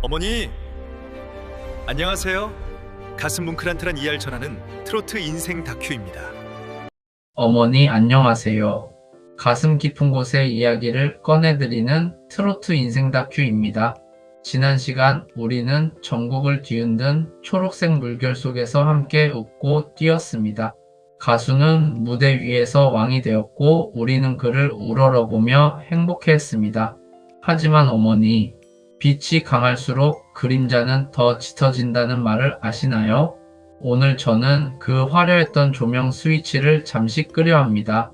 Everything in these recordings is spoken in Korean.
어머니 안녕하세요 가슴 뭉클한트란 이야기를 전하는 트로트 인생 다큐입니다 어머니 안녕하세요. 가슴 깊은 곳의 이야기를 꺼내드리는 트로트 인생 다큐입니다. 지난 시간 우리는 전국을 뒤흔든 초록색 물결 속에서 함께 웃고 뛰었습니다. 가수는 무대 위에서 왕이 되었고 우리는 그를 우러러보며 행복해했습니다. 하지만 어머니, 빛이 강할수록 그림자는 더 짙어진다는 말을 아시나요? 오늘 저는 그 화려했던 조명 스위치를 잠시 끄려 합니다.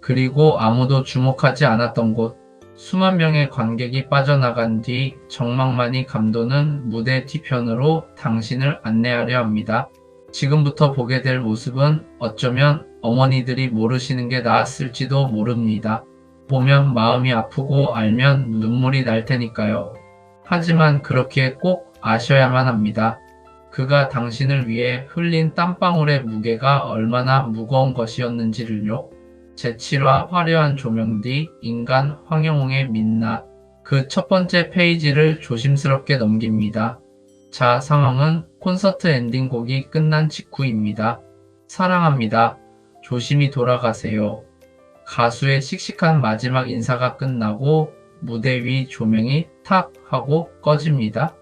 그리고 아무도 주목하지 않았던 곳, 수만 명의 관객이 빠져나간 뒤 정막만이 감도는 무대 뒤편으로 당신을 안내하려 합니다. 지금부터 보게 될 모습은 어쩌면 어머니들이 모르시는 게 나았을지도 모릅니다. 보면 마음이 아프고 알면 눈물이 날 테니까요. 하지만 그렇게 꼭 아셔야만 합니다. 그가 당신을 위해 흘린 땀방울의 무게가 얼마나 무거운 것이었는지를요. 제7화 화려한 조명 뒤 인간 황영웅의 민낯. 그 첫 번째 페이지를 조심스럽게 넘깁니다. 자, 상황은 콘서트 엔딩 곡이 끝난 직후입니다. 사랑합니다. 조심히 돌아가세요. 가수의 씩씩한 마지막 인사가 끝나고 무대 위 조명이 탁 하고 꺼집니다.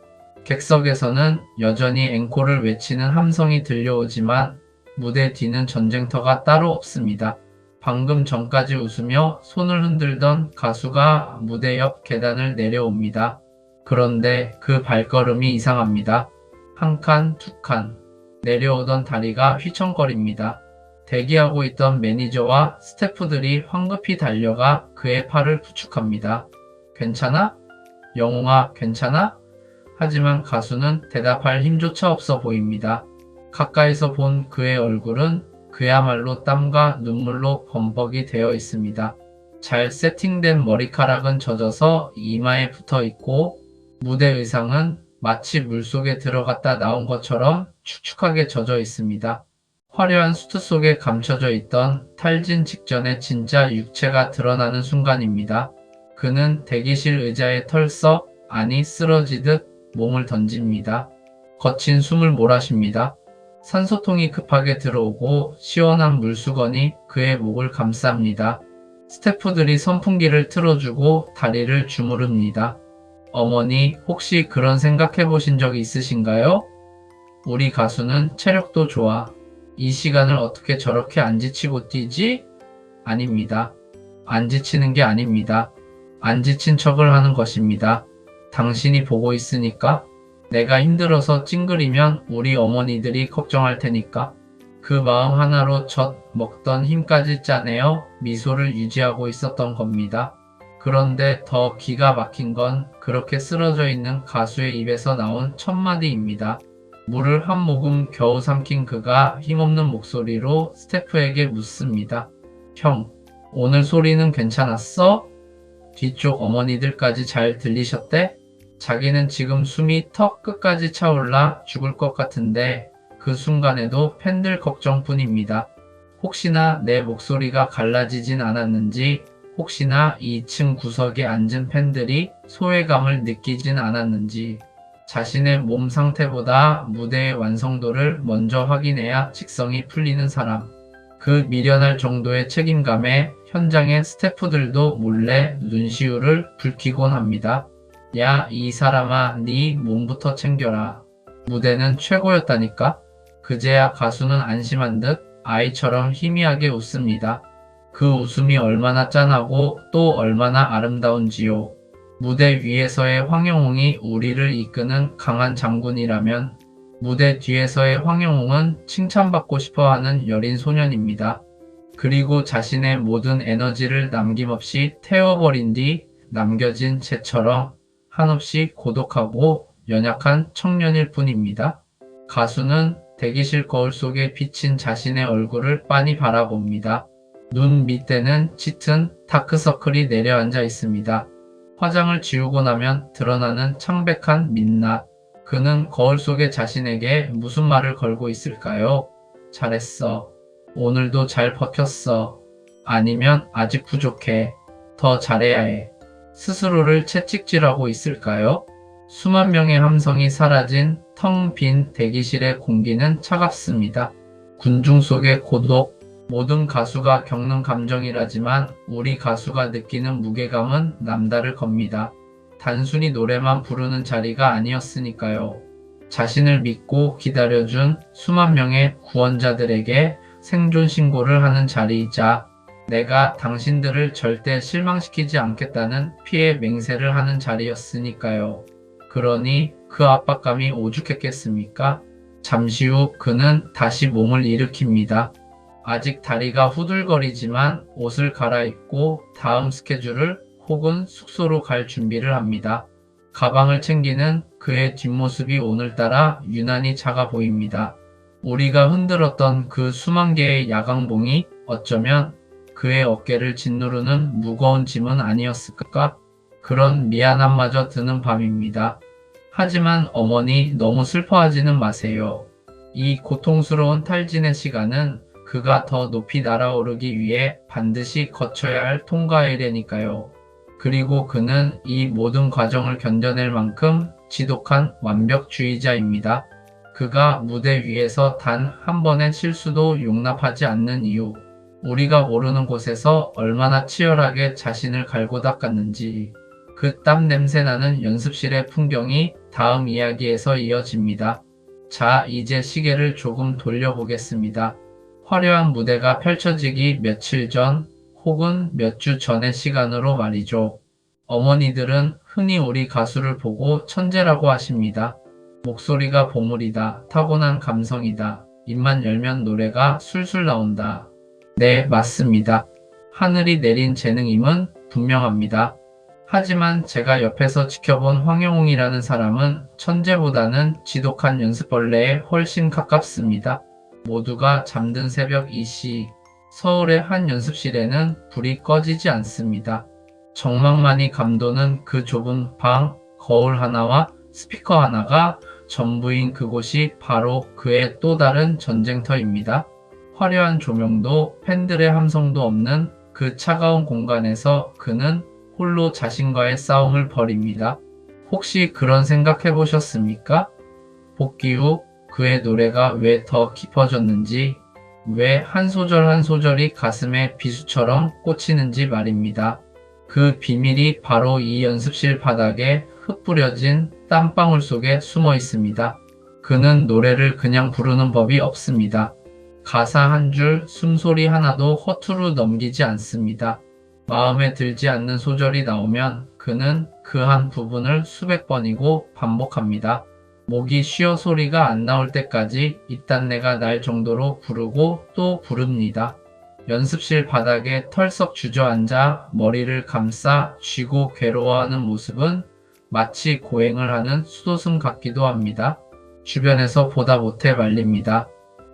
객석에서는 여전히 앵콜을 외치는 함성이 들려오지만 무대 뒤는 전쟁터가 따로 없습니다. 방금 전까지 웃으며 손을 흔들던 가수가 무대 옆 계단을 내려옵니다. 그런데 그 발걸음이 이상합니다. 한 칸, 두 칸. 내려오던 다리가 휘청거립니다. 대기하고 있던 매니저와 스태프들이 황급히 달려가 그의 팔을 부축합니다. 괜찮아? 영웅아, 괜찮아? 하지만 가수는 대답할 힘조차 없어 보입니다. 가까이서 본 그의 얼굴은 그야말로 땀과 눈물로 범벅이 되어 있습니다. 잘 세팅된 머리카락은 젖어서 이마에 붙어 있고 무대 의상은 마치 물속에 들어갔다 나온 것처럼 축축하게 젖어 있습니다. 화려한 수트 속에 감춰져 있던 탈진 직전의 진짜 육체가 드러나는 순간입니다. 그는 대기실 의자에 털썩, 아니 쓰러지듯 몸을 던집니다. 거친 숨을 몰아쉽니다. 산소통이 급하게 들어오고 시원한 물수건이 그의 목을 감쌉니다. 스태프들이 선풍기를 틀어주고 다리를 주무릅니다. 어머니, 혹시 그런 생각해 보신 적 있으신가요? 우리 가수는 체력도 좋아. 이 시간을 어떻게 저렇게 안 지치고 뛰지? 아닙니다. 안 지치는 게 아닙니다. 안 지친 척을 하는 것입니다. 당신이 보고 있으니까 내가 힘들어서 찡그리면 우리 어머니들이 걱정할 테니까 그 마음 하나로 젖 먹던 힘까지 짜내어 미소를 유지하고 있었던 겁니다. 그런데 더 기가 막힌 건 그렇게 쓰러져 있는 가수의 입에서 나온 첫 마디입니다. 물을 한 모금 겨우 삼킨 그가 힘없는 목소리로 스태프에게 묻습니다. 형, 오늘 소리는 괜찮았어? 뒤쪽 어머니들까지 잘 들리셨대? 자기는 지금 숨이 턱 끝까지 차올라 죽을 것 같은데 그 순간에도 팬들 걱정뿐입니다. 혹시나 내 목소리가 갈라지진 않았는지 혹시나 2층 구석에 앉은 팬들이 소외감을 느끼진 않았는지 자신의 몸 상태보다 무대의 완성도를 먼저 확인해야 직성이 풀리는 사람. 그 미련할 정도의 책임감에 현장의 스태프들도 몰래 눈시울을 붉히곤 합니다. 야, 이 사람아, 네 몸부터 챙겨라. 무대는 최고였다니까? 그제야 가수는 안심한 듯 아이처럼 희미하게 웃습니다. 그 웃음이 얼마나 짠하고 또 얼마나 아름다운지요. 무대 위에서의 황영웅이 우리를 이끄는 강한 장군이라면 무대 뒤에서의 황영웅은 칭찬받고 싶어 하는 여린 소년입니다. 그리고 자신의 모든 에너지를 남김없이 태워버린 뒤 남겨진 채처럼 한없이 고독하고 연약한 청년일 뿐입니다. 가수는 대기실 거울 속에 비친 자신의 얼굴을 빤히 바라봅니다. 눈 밑에는 짙은 다크서클이 내려앉아 있습니다. 화장을 지우고 나면 드러나는 창백한 민낯. 그는 거울 속에 자신에게 무슨 말을 걸고 있을까요? 잘했어. 오늘도 잘 버텼어. 아니면 아직 부족해. 더 잘해야 해. 스스로를 채찍질하고 있을까요? 수만 명의 함성이 사라진 텅 빈 대기실의 공기는 차갑습니다. 군중 속의 고독, 모든 가수가 겪는 감정이라지만 우리 가수가 느끼는 무게감은 남다를 겁니다. 단순히 노래만 부르는 자리가 아니었으니까요. 자신을 믿고 기다려준 수만 명의 구원자들에게 생존 신고를 하는 자리이자 내가 당신들을 절대 실망시키지 않겠다는 피해 맹세를 하는 자리였으니까요. 그러니 그 압박감이 오죽했겠습니까? 잠시 후 그는 다시 몸을 일으킵니다. 아직 다리가 후들거리지만 옷을 갈아입고 다음 스케줄을 혹은 숙소로 갈 준비를 합니다. 가방을 챙기는 그의 뒷모습이 오늘따라 유난히 작아 보입니다. 우리가 흔들었던 그 수만 개의 야광봉이 어쩌면 그의 어깨를 짓누르는 무거운 짐은 아니었을까? 그런 미안함마저 드는 밤입니다. 하지만 어머니 너무 슬퍼하지는 마세요. 이 고통스러운 탈진의 시간은 그가 더 높이 날아오르기 위해 반드시 거쳐야 할 통과이래니까요. 그리고 그는 이 모든 과정을 견뎌낼 만큼 지독한 완벽주의자입니다. 그가 무대 위에서 단 한 번의 실수도 용납하지 않는 이유. 우리가 모르는 곳에서 얼마나 치열하게 자신을 갈고 닦았는지. 그 땀 냄새 나는 연습실의 풍경이 다음 이야기에서 이어집니다. 자, 이제 시계를 조금 돌려보겠습니다. 화려한 무대가 펼쳐지기 며칠 전 혹은 몇 주 전의 시간으로 말이죠. 어머니들은 흔히 우리 가수를 보고 천재라고 하십니다. 목소리가 보물이다. 타고난 감성이다. 입만 열면 노래가 술술 나온다. 네, 맞습니다. 하늘이 내린 재능임은 분명합니다. 하지만 제가 옆에서 지켜본 황영웅이라는 사람은 천재보다는 지독한 연습벌레에 훨씬 가깝습니다. 모두가 잠든 새벽 2시, 서울의 한 연습실에는 불이 꺼지지 않습니다. 정막만이 감도는 그 좁은 방, 거울 하나와 스피커 하나가 전부인 그곳이 바로 그의 또 다른 전쟁터입니다. 화려한 조명도 팬들의 함성도 없는 그 차가운 공간에서 그는 홀로 자신과의 싸움을 벌입니다. 혹시 그런 생각 해 보셨습니까? 복귀 후 그의 노래가 왜 더 깊어졌는지, 왜 한 소절 한 소절이 가슴에 비수처럼 꽂히는지 말입니다. 그 비밀이 바로 이 연습실 바닥에 흩뿌려진 땀방울 속에 숨어 있습니다. 그는 노래를 그냥 부르는 법이 없습니다. 가사 한 줄, 숨소리 하나도 허투루 넘기지 않습니다. 마음에 들지 않는 소절이 나오면 그는 그 한 부분을 수백 번이고 반복합니다. 목이 쉬어 소리가 안 나올 때까지 이딴 내가 날 정도로 부르고 또 부릅니다. 연습실 바닥에 털썩 주저앉아 머리를 감싸 쥐고 괴로워하는 모습은 마치 고행을 하는 수도승 같기도 합니다. 주변에서 보다 못해 말립니다.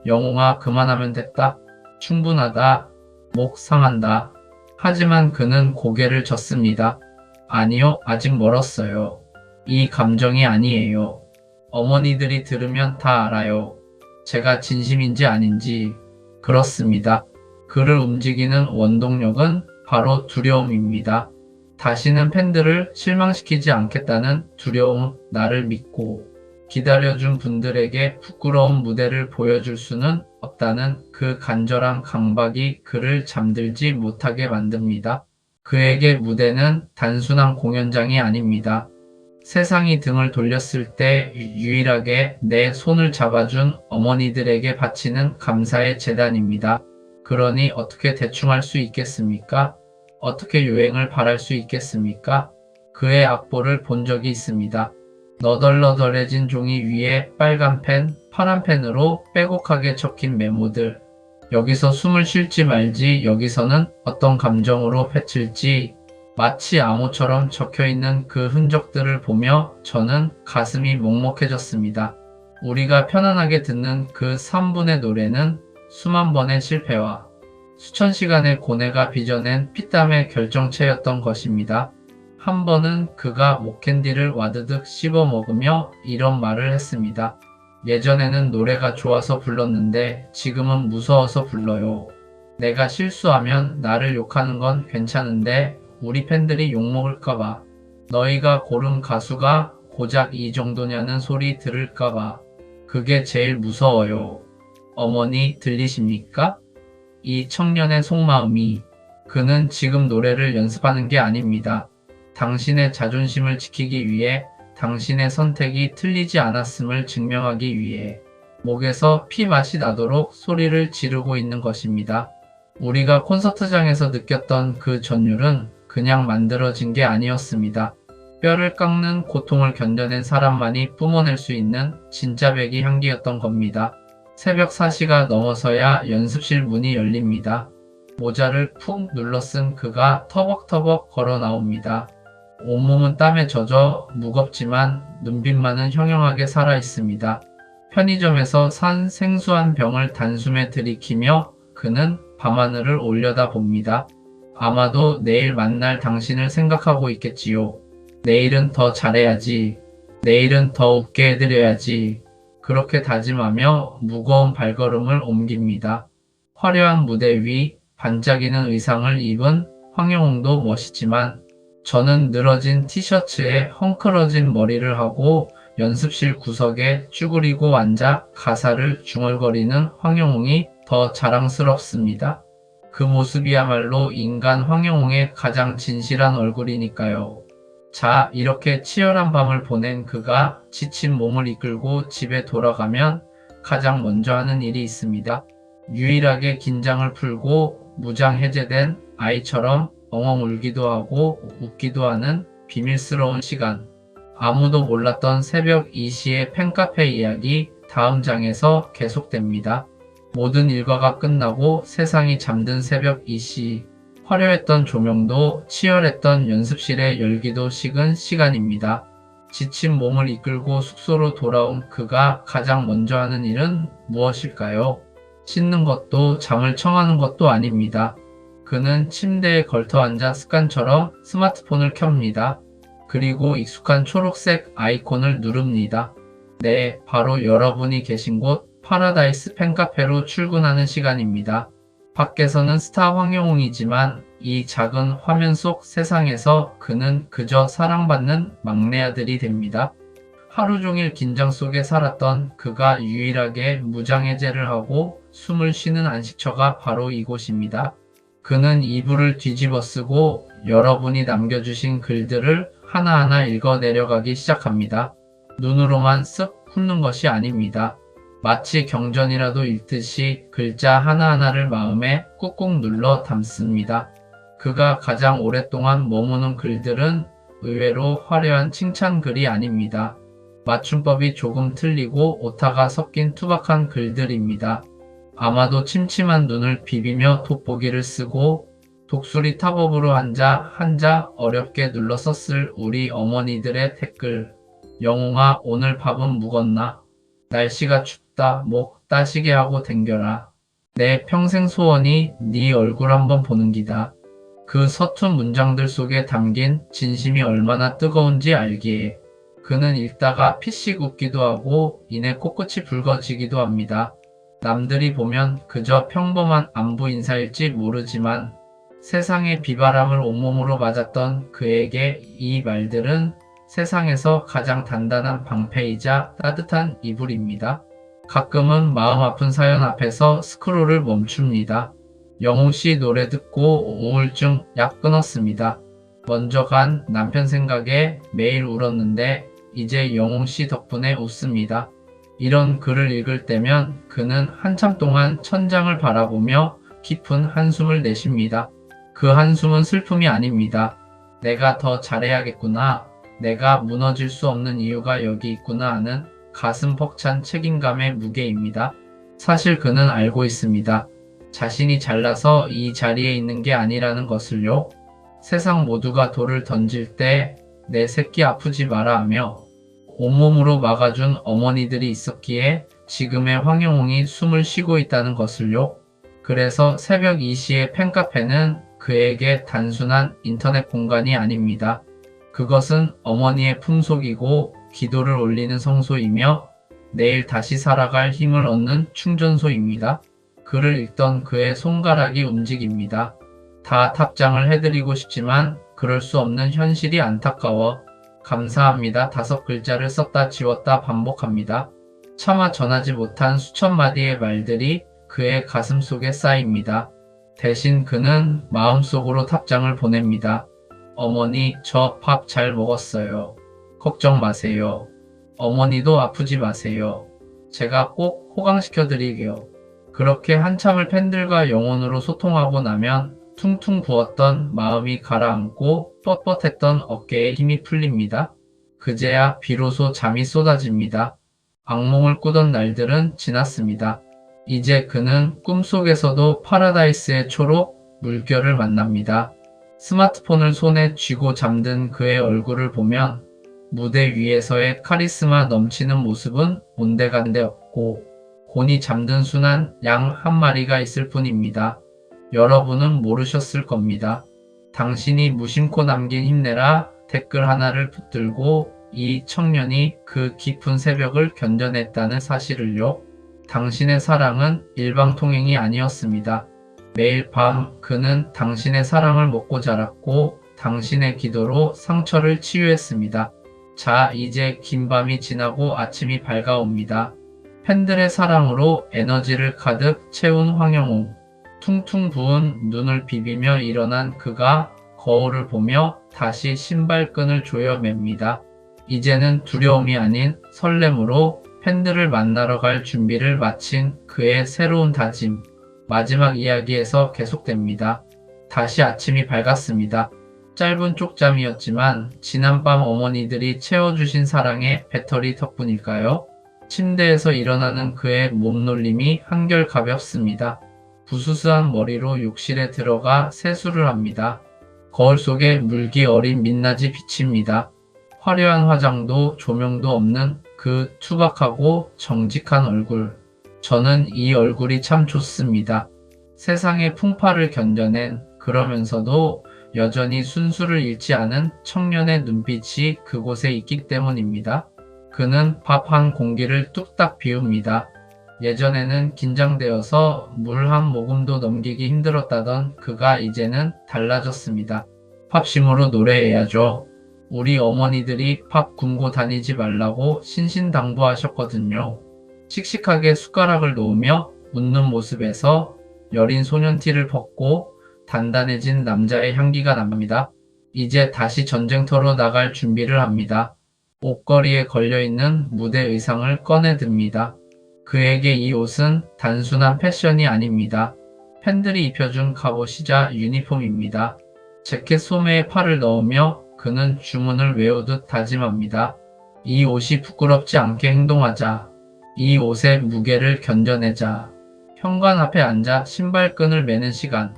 영웅아 그만하면 됐다. 충분하다. 목 상한다. 하지만 그는 고개를 젓습니다. 아니요, 아직 멀었어요. 이 감정이 아니에요. 어머니들이 들으면 다 알아요. 제가 진심인지 아닌지. 그렇습니다. 그를 움직이는 원동력은 바로 두려움입니다. 다시는 팬들을 실망시키지 않겠다는 두려움, 나를 믿고 기다려준 분들에게 부끄러운 무대를 보여줄 수는 없다는 그 간절한 강박이 그를 잠들지 못하게 만듭니다. 그에게 무대는 단순한 공연장이 아닙니다. 세상이 등을 돌렸을 때 유일하게 내 손을 잡아준 어머니들에게 바치는 감사의 재단입니다. 그러니 어떻게 대충 할 수 있겠습니까? 어떻게 요행을 바랄 수 있겠습니까? 그의 악보를 본 적이 있습니다. 너덜너덜해진 종이 위에 빨간 펜, 파란 펜으로 빼곡하게 적힌 메모들. 여기서 숨을 쉴지 말지, 여기서는 어떤 감정으로 패칠지, 마치 암호처럼 적혀 있는 그 흔적들을 보며 저는 가슴이 먹먹해졌습니다. 우리가 편안하게 듣는 그 3분의 노래는 수만 번의 실패와 수천 시간의 고뇌가 빚어낸 피땀의 결정체였던 것입니다. 한 번은 그가 목캔디를 와드득 씹어 먹으며 이런 말을 했습니다. 예전에는 노래가 좋아서 불렀는데 지금은 무서워서 불러요. 내가 실수하면 나를 욕하는 건 괜찮은데 우리 팬들이 욕먹을까봐. 너희가 고른 가수가 고작 이 정도냐는 소리 들을까봐. 그게 제일 무서워요. 어머니 들리십니까? 이 청년의 속마음이 그는 지금 노래를 연습하는 게 아닙니다. 당신의 자존심을 지키기 위해 당신의 선택이 틀리지 않았음을 증명하기 위해 목에서 피 맛이 나도록 소리를 지르고 있는 것입니다. 우리가 콘서트장에서 느꼈던 그 전율은 그냥 만들어진 게 아니었습니다. 뼈를 깎는 고통을 견뎌낸 사람만이 뿜어낼 수 있는 진짜 백이 향기였던 겁니다. 새벽 4시가 넘어서야 연습실 문이 열립니다. 모자를 푹 눌러 쓴 그가 터벅터벅 걸어 나옵니다. 온몸은 땀에 젖어 무겁지만 눈빛만은 형형하게 살아 있습니다. 편의점에서 산 생수한 병을 단숨에 들이키며 그는 밤하늘을 올려다 봅니다. 아마도 내일 만날 당신을 생각하고 있겠지요. 내일은 더 잘해야지. 내일은 더 웃게 해드려야지. 그렇게 다짐하며 무거운 발걸음을 옮깁니다. 화려한 무대 위 반짝이는 의상을 입은 황영웅도 멋있지만 저는 늘어진 티셔츠에 헝클어진 머리를 하고 연습실 구석에 쭈그리고 앉아 가사를 중얼거리는 황영웅이 더 자랑스럽습니다. 그 모습이야말로 인간 황영웅의 가장 진실한 얼굴이니까요. 자, 이렇게 치열한 밤을 보낸 그가 지친 몸을 이끌고 집에 돌아가면 가장 먼저 하는 일이 있습니다. 유일하게 긴장을 풀고 무장 해제된 아이처럼 엉엉 울기도 하고 웃기도 하는 비밀스러운 시간. 아무도 몰랐던 새벽 2시의 팬카페 이야기 다음 장에서 계속됩니다. 모든 일과가 끝나고 세상이 잠든 새벽 2시. 화려했던 조명도 치열했던 연습실의 열기도 식은 시간입니다. 지친 몸을 이끌고 숙소로 돌아온 그가 가장 먼저 하는 일은 무엇일까요? 씻는 것도 잠을 청하는 것도 아닙니다. 그는 침대에 걸터 앉아 습관처럼 스마트폰을 켭니다. 그리고 익숙한 초록색 아이콘을 누릅니다. 네, 바로 여러분이 계신 곳 파라다이스 팬카페로 출근하는 시간입니다. 밖에서는 스타 황영웅이지만 이 작은 화면 속 세상에서 그는 그저 사랑받는 막내 아들이 됩니다. 하루 종일 긴장 속에 살았던 그가 유일하게 무장해제를 하고 숨을 쉬는 안식처가 바로 이곳입니다. 그는 이불을 뒤집어 쓰고 여러분이 남겨주신 글들을 하나하나 읽어 내려가기 시작합니다. 눈으로만 쓱 훑는 것이 아닙니다. 마치 경전이라도 읽듯이 글자 하나하나를 마음에 꾹꾹 눌러 담습니다. 그가 가장 오랫동안 머무는 글들은 의외로 화려한 칭찬글이 아닙니다. 맞춤법이 조금 틀리고 오타가 섞인 투박한 글들입니다. 아마도 침침한 눈을 비비며 돋보기를 쓰고 독수리 탑업으로 앉아 한자 어렵게 눌러 썼을 우리 어머니들의 댓글. 영웅아 오늘 밥은 묵었나? 날씨가 춥 다목 따시게 하고 댕겨라. 내 평생 소원이 네 얼굴 한번 보는 기다. 그 서툰 문장들 속에 담긴 진심이 얼마나 뜨거운지 알기에 그는 읽다가 피식 웃기도 하고 이내 코끝이 붉어지기도 합니다. 남들이 보면 그저 평범한 안부 인사일지 모르지만 세상의 비바람을 온몸으로 맞았던 그에게 이 말들은 세상에서 가장 단단한 방패이자 따뜻한 이불입니다. 가끔은 마음 아픈 사연 앞에서 스크롤을 멈춥니다. 영웅 씨 노래 듣고 우울증 약 끊었습니다. 먼저 간 남편 생각에 매일 울었는데 이제 영웅 씨 덕분에 웃습니다. 이런 글을 읽을 때면 그는 한참 동안 천장을 바라보며 깊은 한숨을 내쉽니다. 그 한숨은 슬픔이 아닙니다. 내가 더 잘해야겠구나. 내가 무너질 수 없는 이유가 여기 있구나 하는 가슴 벅찬 책임감의 무게입니다. 사실 그는 알고 있습니다. 자신이 잘나서 이 자리에 있는 게 아니라는 것을요. 세상 모두가 돌을 던질 때 내 새끼 아프지 마라 하며 온몸으로 막아준 어머니들이 있었기에 지금의 황영웅이 숨을 쉬고 있다는 것을요. 그래서 새벽 2시의 팬카페는 그에게 단순한 인터넷 공간이 아닙니다. 그것은 어머니의 품속이고 기도를 올리는 성소이며 내일 다시 살아갈 힘을 얻는 충전소입니다. 글을 읽던 그의 손가락이 움직입니다. 다 탑장을 해드리고 싶지만 그럴 수 없는 현실이 안타까워 감사합니다. 다섯 글자를 썼다 지웠다 반복합니다. 차마 전하지 못한 수천 마디의 말들이 그의 가슴 속에 쌓입니다. 대신 그는 마음속으로 탑장을 보냅니다. 어머니, 저 밥 잘 먹었어요. 걱정 마세요. 어머니도 아프지 마세요. 제가 꼭 호강시켜 드리게요. 그렇게 한참을 팬들과 영혼으로 소통하고 나면 퉁퉁 부었던 마음이 가라앉고 뻣뻣했던 어깨에 힘이 풀립니다. 그제야 비로소 잠이 쏟아집니다. 악몽을 꾸던 날들은 지났습니다. 이제 그는 꿈속에서도 파라다이스의 초록 물결을 만납니다. 스마트폰을 손에 쥐고 잠든 그의 얼굴을 보면 무대 위에서의 카리스마 넘치는 모습은 온데간데 없고 곤히 잠든 순한 양 한 마리가 있을 뿐입니다. 여러분은 모르셨을 겁니다. 당신이 무심코 남긴 힘내라 댓글 하나를 붙들고 이 청년이 그 깊은 새벽을 견뎌냈다는 사실을요. 당신의 사랑은 일방통행이 아니었습니다. 매일 밤 그는 당신의 사랑을 먹고 자랐고 당신의 기도로 상처를 치유했습니다. 자, 이제 긴 밤이 지나고 아침이 밝아옵니다. 팬들의 사랑으로 에너지를 가득 채운 황영웅. 퉁퉁 부은 눈을 비비며 일어난 그가 거울을 보며 다시 신발끈을 조여 맵니다. 이제는 두려움이 아닌 설렘으로 팬들을 만나러 갈 준비를 마친 그의 새로운 다짐. 마지막 이야기에서 계속됩니다. 다시 아침이 밝았습니다. 짧은 쪽잠이었지만 지난밤 어머니들이 채워주신 사랑의 배터리 덕분일까요? 침대에서 일어나는 그의 몸놀림이 한결 가볍습니다. 부스스한 머리로 욕실에 들어가 세수를 합니다. 거울 속에 물기 어린 민낯이 비칩니다. 화려한 화장도 조명도 없는 그 투박하고 정직한 얼굴. 저는 이 얼굴이 참 좋습니다. 세상의 풍파를 견뎌낸 그러면서도 여전히 순수를 잃지 않은 청년의 눈빛이 그곳에 있기 때문입니다. 그는 밥 한 공기를 뚝딱 비웁니다. 예전에는 긴장되어서 물 한 모금도 넘기기 힘들었다던 그가 이제는 달라졌습니다. 팝심으로 노래해야죠. 우리 어머니들이 팝 굶고 다니지 말라고 신신당부하셨거든요. 씩씩하게 숟가락을 놓으며 웃는 모습에서 여린 소년티를 벗고 단단해진 남자의 향기가 납니다. 이제 다시 전쟁터로 나갈 준비를 합니다. 옷걸이에 걸려있는 무대 의상을 꺼내듭니다. 그에게 이 옷은 단순한 패션이 아닙니다. 팬들이 입혀준 갑옷이자 유니폼입니다. 재킷 소매에 팔을 넣으며 그는 주문을 외우듯 다짐합니다. 이 옷이 부끄럽지 않게 행동하자. 이 옷의 무게를 견뎌내자. 현관 앞에 앉아 신발끈을 매는 시간.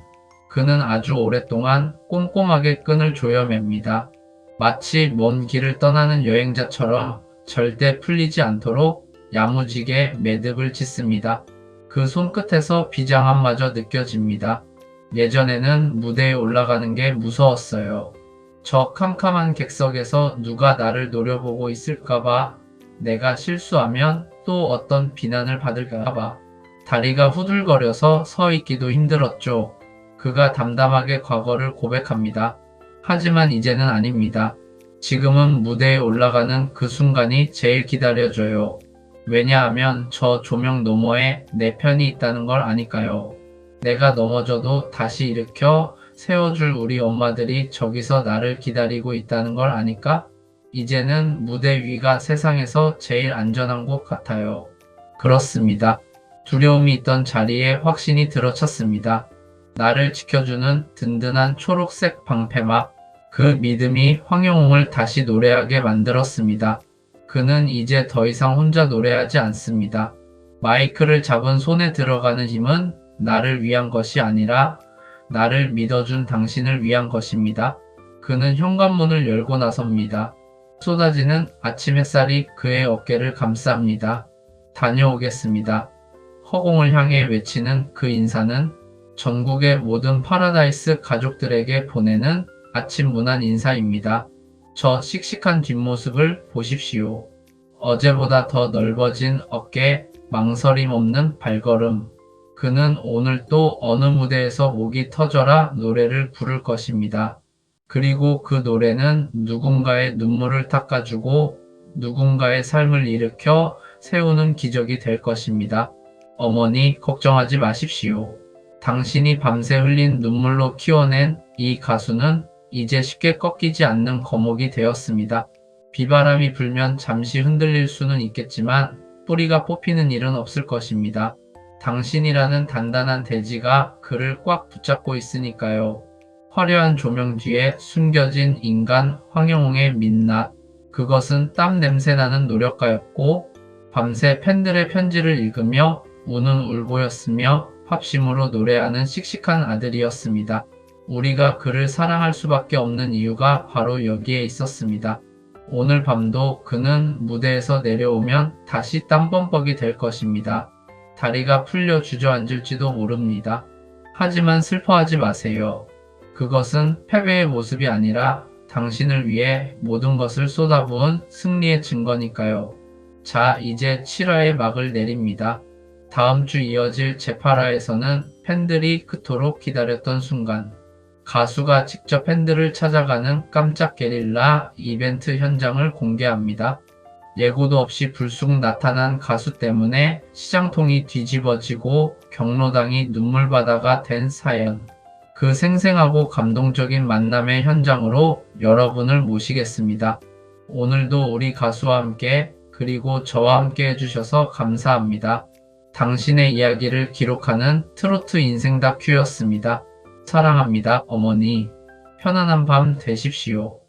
그는 아주 오랫동안 꼼꼼하게 끈을 조여맵니다. 마치 먼 길을 떠나는 여행자처럼 절대 풀리지 않도록 야무지게 매듭을 짓습니다. 그 손끝에서 비장함마저 느껴집니다. 예전에는 무대에 올라가는 게 무서웠어요. 저 캄캄한 객석에서 누가 나를 노려보고 있을까봐 내가 실수하면 또 어떤 비난을 받을까봐 다리가 후들거려서 서 있기도 힘들었죠. 그가 담담하게 과거를 고백합니다. 하지만 이제는 아닙니다. 지금은 무대에 올라가는 그 순간이 제일 기다려져요. 왜냐하면 저 조명 너머에 내 편이 있다는 걸 아니까요. 내가 넘어져도 다시 일으켜 세워줄 우리 엄마들이 저기서 나를 기다리고 있다는 걸 아니까? 이제는 무대 위가 세상에서 제일 안전한 곳 같아요. 그렇습니다. 두려움이 있던 자리에 확신이 들어찼습니다. 나를 지켜주는 든든한 초록색 방패막. 그 믿음이 황영웅을 다시 노래하게 만들었습니다. 그는 이제 더 이상 혼자 노래하지 않습니다. 마이크를 잡은 손에 들어가는 힘은 나를 위한 것이 아니라 나를 믿어준 당신을 위한 것입니다. 그는 현관문을 열고 나섭니다. 쏟아지는 아침 햇살이 그의 어깨를 감쌉니다. 다녀오겠습니다. 허공을 향해 외치는 그 인사는 전국의 모든 파라다이스 가족들에게 보내는 아침 문안 인사입니다. 저 씩씩한 뒷모습을 보십시오. 어제보다 더 넓어진 어깨, 망설임 없는 발걸음. 그는 오늘 또 어느 무대에서 목이 터져라 노래를 부를 것입니다. 그리고 그 노래는 누군가의 눈물을 닦아주고 누군가의 삶을 일으켜 세우는 기적이 될 것입니다. 어머니, 걱정하지 마십시오. 당신이 밤새 흘린 눈물로 키워낸 이 가수는 이제 쉽게 꺾이지 않는 거목이 되었습니다. 비바람이 불면 잠시 흔들릴 수는 있겠지만 뿌리가 뽑히는 일은 없을 것입니다. 당신이라는 단단한 대지가 그를 꽉 붙잡고 있으니까요. 화려한 조명 뒤에 숨겨진 인간 황영웅의 민낯. 그것은 땀 냄새나는 노력가였고 밤새 팬들의 편지를 읽으며 우는 울보였으며 팝심으로 노래하는 씩씩한 아들이었습니다. 우리가 그를 사랑할 수밖에 없는 이유가 바로 여기에 있었습니다. 오늘 밤도 그는 무대에서 내려오면 다시 땀범벅이 될 것입니다. 다리가 풀려 주저앉을지도 모릅니다. 하지만 슬퍼하지 마세요. 그것은 패배의 모습이 아니라 당신을 위해 모든 것을 쏟아부은 승리의 증거니까요. 자, 이제 7화의 막을 내립니다. 다음 주 이어질 제8화에서는 팬들이 그토록 기다렸던 순간, 가수가 직접 팬들을 찾아가는 깜짝 게릴라 이벤트 현장을 공개합니다. 예고도 없이 불쑥 나타난 가수 때문에 시장통이 뒤집어지고 경로당이 눈물바다가 된 사연. 그 생생하고 감동적인 만남의 현장으로 여러분을 모시겠습니다. 오늘도 우리 가수와 함께 그리고 저와 함께 해주셔서 감사합니다. 당신의 이야기를 기록하는 트로트 인생 다큐였습니다. 사랑합니다, 어머니. 편안한 밤 되십시오.